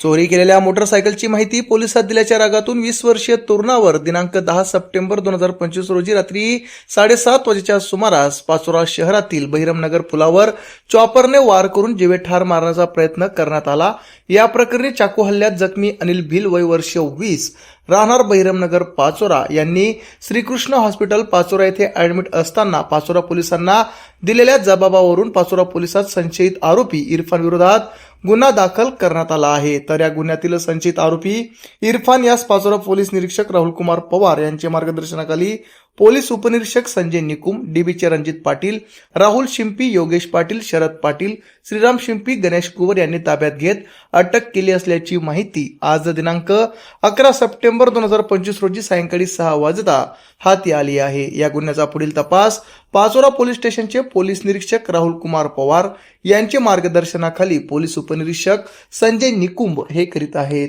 चोरी केलेल्या मोटरसायकलची माहिती पोलिसात दिल्याच्या रागातून वीस वर्षीय तरुणावर दिनांक दहा सप्टेंबर दोन हजार पंचवीस रोजी रात्री साडेसात वाजेच्या सुमारास पाचोरा शहरातील बहिरमनगर पुलावर चॉपरने वार करून जीवे ठार मारण्याचा प्रयत्न करण्यात आला. या प्रकरणी चाकू हल्ल्यात जखमी अनिल भिल वय वर्ष वीस राहणार बहिरमनगर पाचोरा यांनी श्रीकृष्ण हॉस्पिटल पाचोरा येथे ऍडमिट असताना पाचोरा पोलिसांना दिलेल्या जबाबावरून पाचोरा पोलिसात संशयित आरोपी इरफान विरोधात गुन्हा दाखल करण्यात आला आहे. तर या गुन्ह्यातील संचित आरोपी इरफान यास पाचोरा पोलीस निरीक्षक राहुल कुमार पवार यांच्या मार्गदर्शनाखाली पोलीस उपनिरीक्षक संजय निकुम डीबीचे रणजित पाटील राहुल शिंपी योगेश पाटील शरद पाटील श्रीराम शिंपी गणेश कुवर यांनी ताब्यात घेत अटक केली असल्याची माहिती आज दिनांक अकरा सप्टेंबर दोन हजार पंचवीस रोजी सायंकाळी सहा वाजता हाती आली आहे. या गुन्ह्याचा पुढील तपास पाचोरा पोलीस स्टेशनचे पोलीस निरीक्षक राहुल कुमार पवार यांच्या मार्गदर्शनाखाली पोलीस उपनिरीक्षक संजय निकुंभ हे करीत आहेत.